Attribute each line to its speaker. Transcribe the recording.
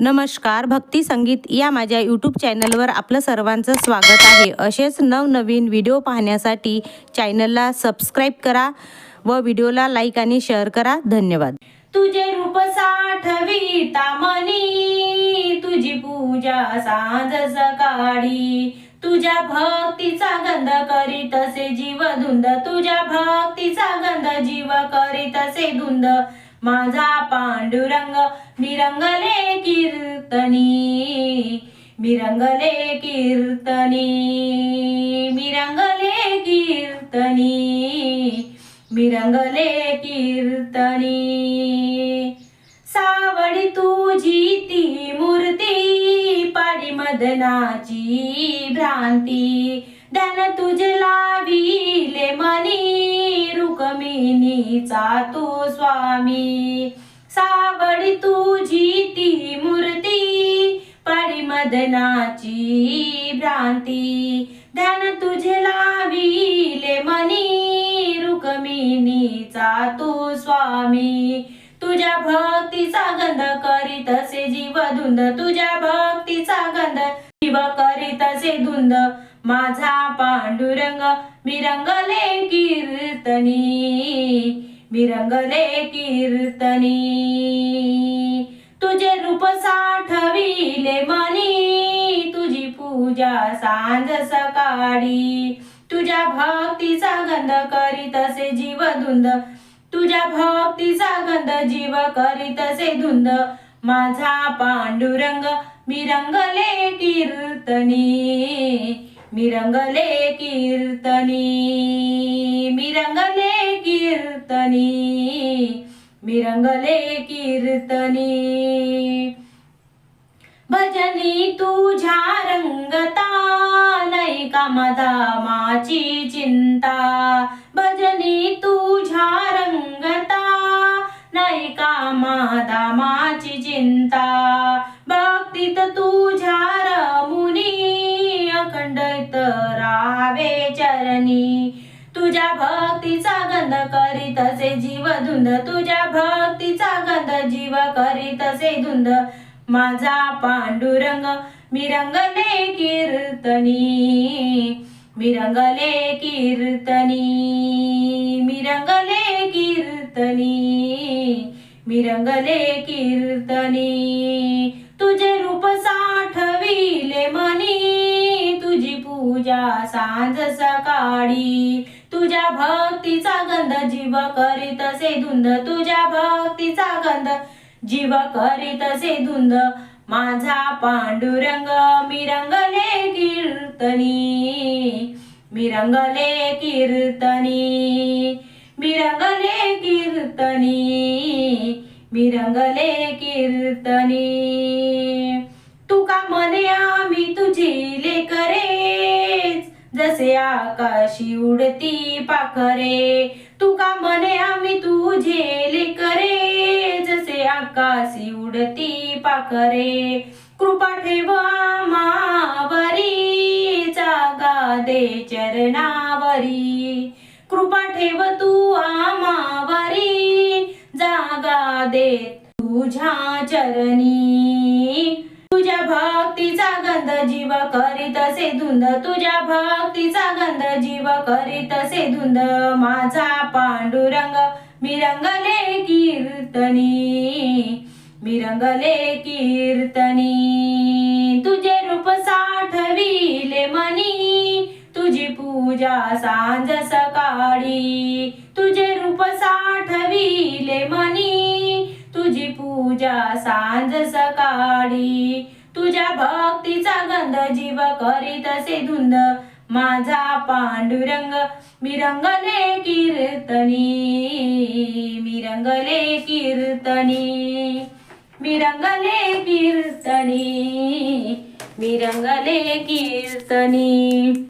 Speaker 1: नमस्कार भक्ती संगीत या माझ्या यूट्यूब चॅनलवर आपलं सर्वांचं स्वागत आहे. असेच नवनवीन व्हिडिओ पाहण्यासाठी चॅनलला सबस्क्राईब करा व व्हिडिओला लाईक आणि शेअर करा. धन्यवाद. तुझे रूप साठविता मनी तुझी पूजा सांज सकाळी तुझ्या भक्तीचा गंध करीत असे जीव धुंद तुझ्या भक्तीचा गंध जीव करीत असे धुंद. माझा पांडुरंग मिरंगले कीर्तनी मिरंगले कीर्तनी मिरंगले कीर्तनी मिरंगले कीर्तनी. सावडी तुझी ती मूर्ती पाडी मदनाची भ्रांती धन तुझ लाविले मनी मोहिनीचा तू स्वामी. सावडी तुझी ती मूर्ती परिमदनाची भ्रांती. ध्यान तुझे लाविले मनी रुक्मिणीचा तू स्वामी. तुझ्या भक्तीचा गंध करीत असे जीव धुंद तुझ्या भक्तीचा गंध जीव करीत धुंद माझा पांडुरंग मिरंगले कीर्तनी मिरंगले कीर्तनी. तुझे रूप साठविले मनी तुझी पूजा सांज सकाळी. तुझ्या भक्तीचा गंध करीत असे जीव धुंद तुझ्या भक्तीचा गंध जीव करीत असे धुंद माझा पांडुरंग मिरंगले कीर्तनी मिरंगले कीर्तनी मिरंगले कीर्तनी मिरंगले कीर्तनी. भजनी तुझ्या रंगता नाही का धामाची चिंता? नाही चिंता. भक्तीत तुझ्या रमुनी अखंडित राहावे चरणी. तुझ्या भक्तीचा गंध करीत असे जीव धुंद तुझ्या भक्तीचा गंध जीव करीत असे धुंद. माझा पांडुरंग मिरंगले कीर्तनी मिरंगले कीर्तनी मिरंगले कीर्तनी मिरंगले कीर्तनी. तुझे रूप साठविले मनी. तुझी पूजा सांज सकाळी. तुझ्या भक्तीचा गंध जीव करीत असे धुंद. तुझ्या भक्तीचा गंध जीव करीत असे धुंद. माझा पांडुरंग मिरंगले कीर्तनी. मिरंगले कीर्तनी. मिरंगले कीर्तनी मिरंगले कीर्तनी. तुका म्हणे आम्ही तुझी लेकरे जसे आकाशी उडती पाखरे. तुका मने आम्ही तुझे लेकरे जसे आकाशी उडती पाखरे. कृपा ठेव मावरी जागा दे चरणावरी. कृपा ठेव तू देत. तुझ्या चरणी तुझ्या भक्तीचा गंध जीव करीत असे धुंद. तुझ्या भक्तीचा गंध जीव करीत असे धुंद. माझा पांडुरंग मिरंगले कीर्तनी मिरंगले कीर्तनी. तुझे रूप साठविले मनी. तुझ्या पूजा सांज सकाळी तुझे रूप साठविले मनी. तुझी पूजा सांज सकाळी तुझ्या भक्तीचा गंध जीव करीत असे धुंद माझा पांडुरंग मिरंगले कीर्तनी मिरंगले कीर्तनी. मिरंगले कीर्तनी मिरंगले कीर्तनी.